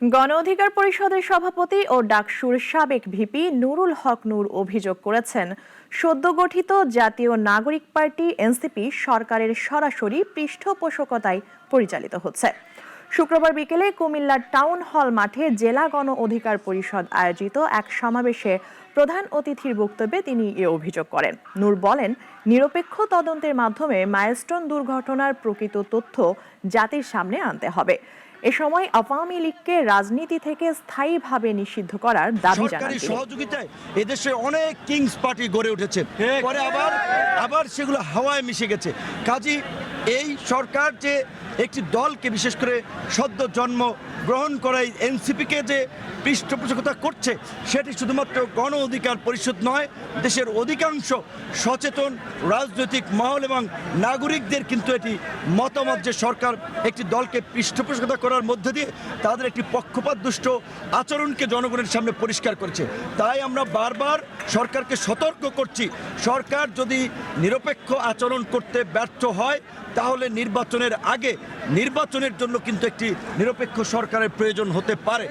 গণ অধিকার পরিষদের সভাপতি ও ডাকসুর সাবেক ভিপি নুরুল হক নূর অভিযোগ করেছেন। সদ্য গঠিত জাতীয় নাগরিক পার্টি এনসিপি সরকারের সরাসরি পৃষ্ঠপোষকতায় পরিচালিত হচ্ছে। শুক্রবার বিকেলে কুমিল্লার টাউন হল মাঠে জেলা গণ অধিকার পরিষদ আয়োজিত এক সমাবেশে প্রধান অতিথির বক্তব্যে তিনি এ অভিযোগ করেন। নূর বলেন, নিরপেক্ষ তদন্তের মাধ্যমে মাইলস্টোন দুর্ঘটনার প্রকৃত তথ্য জাতির সামনে আনতে হবে। এ সময় আওয়ামী লীগকে রাজনীতি থেকে স্থায়ীভাবে নিষিদ্ধ করার দাবি জানান সরকারি তিনি। সহযোগিতায় এদেশে অনেক কিংস পার্টি গড়ে উঠেছে। পরে আবার আবার সেগুলো হাওয়ায় মিশে গেছে। কাজী এই সরকার যে একটি দলকে বিশেষ করে সদ্য জন্ম গ্রহণ করা এনসিপিকে যে পৃষ্ঠপোষকতা করছে, সেটি শুধুমাত্র গণ অধিকার পরিষদ নয়, দেশের অধিকাংশ সচেতন রাজনৈতিক মহল এবং নাগরিকদের কিন্তু এটি মতামত যে সরকার একটি দলকে পৃষ্ঠপোষকতা করার মধ্যে দিয়ে তাদের একটি পক্ষপাত দুষ্ট আচরণকে জনগণের সামনে পরিষ্কার করেছে। তাই আমরা বারবার সরকারকে সতর্ক করছি। সরকার যদি নিরপেক্ষ আচরণ করতে ব্যর্থ হয় তাহলে নির্বাচনের আগে নির্বাচনের জন্য কিন্তু একটি নিরপেক্ষ সরকারের প্রয়োজন হতে পারে।